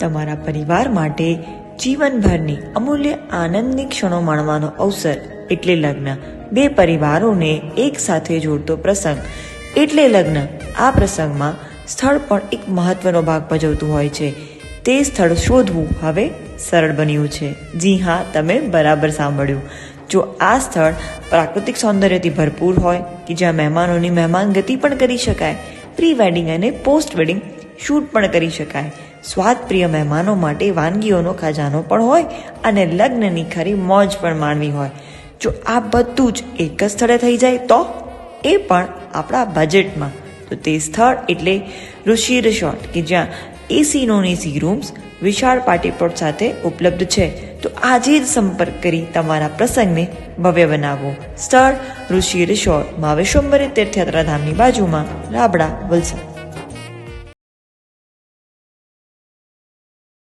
તમારા પરિવાર માટે જીવનભરની અમૂલ્ય આનંદની ક્ષણો માણવાનો અવસર. એટલે લગ્ન. બે પરિવારોને એક સાથે જોડતો પ્રસંગ. એટલે લગ્ન. આ પ્રસંગમાં સ્થળ પણ એક મહત્વનો ભાગ ભજવતું હોય છે. તે સ્થળ શોધવું હવે સરળ બન્યું છે. જી હા, તમે બરાબર સાંભળ્યું. જો આ સ્થળ પ્રાકૃતિક સૌંદર્યથી ભરપૂર હોય, કે જ્યાં મહેમાનોની મહેમાનગતિ પણ કરી શકાય પ્રી વેડિંગ અને પોસ્ટ વેડિંગ શૂટ પણ કરી શકાય સ્વાદપ્રિય મહેમાનો માટે વાનગીઓનો ખજાનો પણ હોય અને લગ્નની ખરી મોજ પણ માણવી હોય. જો આ બધું જ એક જ સ્થળે થઈ જાય તો? એ પણ આપણા બજેટમાં તો તે સ્થળ એટલે ઋષિ રિસોર્ટ કે જ્યાં એસી નોન એસી રૂમ્સ વિશાળ પાર્ટી પ્લોટ સાથે ઉપલબ્ધ છે. તો આજે જ સંપર્ક કરી તમારા પ્રસંગને ભવ્ય બનાવો. સ્થળ ઋષિ રિસોર્ટ મા વિશ્વંભરી તીર્થયાત્રા ધામની બાજુમાં, રાબડા, વલસાડ.